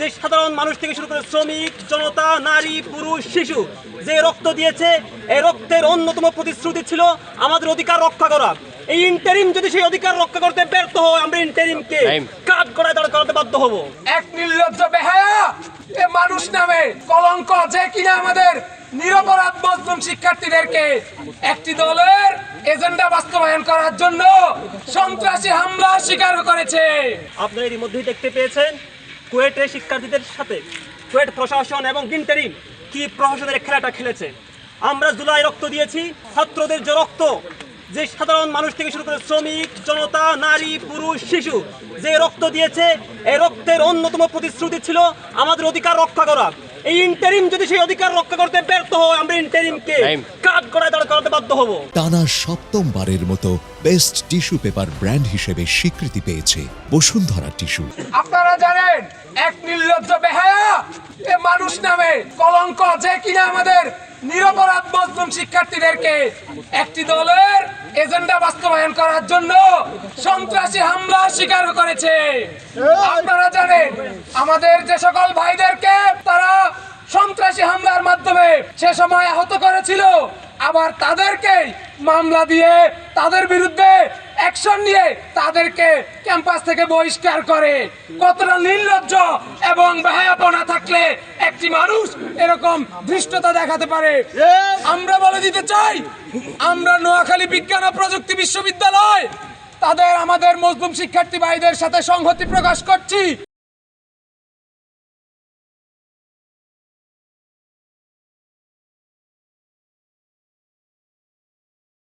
যে সাধারণ মানুষ থেকে শুরু করে শ্রমিক জনতা নারী পুরুষ শিশু যে রক্ত দিয়েছে এই রক্তের অন্যতম প্রতিশ্রুতি ছিল আমাদের অধিকার রক্ষা করা। এই ইন্টারিম যদি সেই অধিকার রক্ষা করতে ব্যর্থ হয় আমরা ইন্টারিমকে কাজ করায় দাঁড় করাতে বাধ্য হব। এক নির্লজ্জ বেহায়া এ মানুষ নামে কলঙ্ক যে কিনা আমাদের নিরপরাধ মজলুম শিক্ষার্থীদেরকে একটি দলের এজেন্ডা বাস্তবায়ন করার জন্য সন্ত্রাসী হামলা স্বীকার করেছে। আপনারা এর মধ্যেই দেখতে পেয়েছেন কুয়েটের শিক্ষার্থীদের সাথে কুয়েট প্রশাসন এবং ইন্টারিম কি প্রশাসনের খেলাটা খেলেছে? আমরা জুলাই রক্ত দিয়েছি, ছাত্রদের যে রক্ত, যে সাধারণ মানুষ থেকে শুরু করে শ্রমিক, জনতা, নারী, পুরুষ, শিশু, যে রক্ত দিয়েছে এই রক্তের অন্যতম প্রতিশ্রুতি ছিল আমাদের অধিকার রক্ষা করা এই ইন্টারিম যদি সেই অধিকার রক্ষা করতে ব্যর্থ হয় আমরা ইন্টারিমকে দাঁড় করাতে বাধ্য হব। টানা সপ্তমবারের মতো বেস্ট টিস্যু পেপার ব্র্যান্ড হিসেবে স্বীকৃতি পেয়েছে বসুন্ধরা টিস্যু আপনারা জানেন এক নির্লজ্জ বেহায়া এ মানুষ নামে কলঙ্ক যে কিনা আমাদের নিরপরাধ মজলুম শিক্ষার্থীদেরকে। একটি দলের এজেন্ডা বাস্তবায়ন করার জন্য সন্ত্রাসী হামলা স্বীকার করেছে। আপনারা জানেন আমাদের যে সকল তারা সন্ত্রাসী হামলার মাধ্যমে সে সময় আহত করেছিল। আবার তাদেরকে মামলা দিয়ে তাদের বিরুদ্ধে অ্যাকশন নিয়ে তাদেরকে ক্যাম্পাস থেকে বহিষ্কার করে। কতটা নির্লজ্জ এবং বেহায়াপনা থাকলে একটি মানুষ এরকম ধৃষ্টতা দেখাতে পারে। আমরা বলে দিতে চাই, আমরা নোয়াখালী বিজ্ঞান ও প্রযুক্তি বিশ্ববিদ্যালয়, তাদের আমাদের মজলুম শিক্ষার্থী ভাইদের সাথে সংহতি প্রকাশ করছি।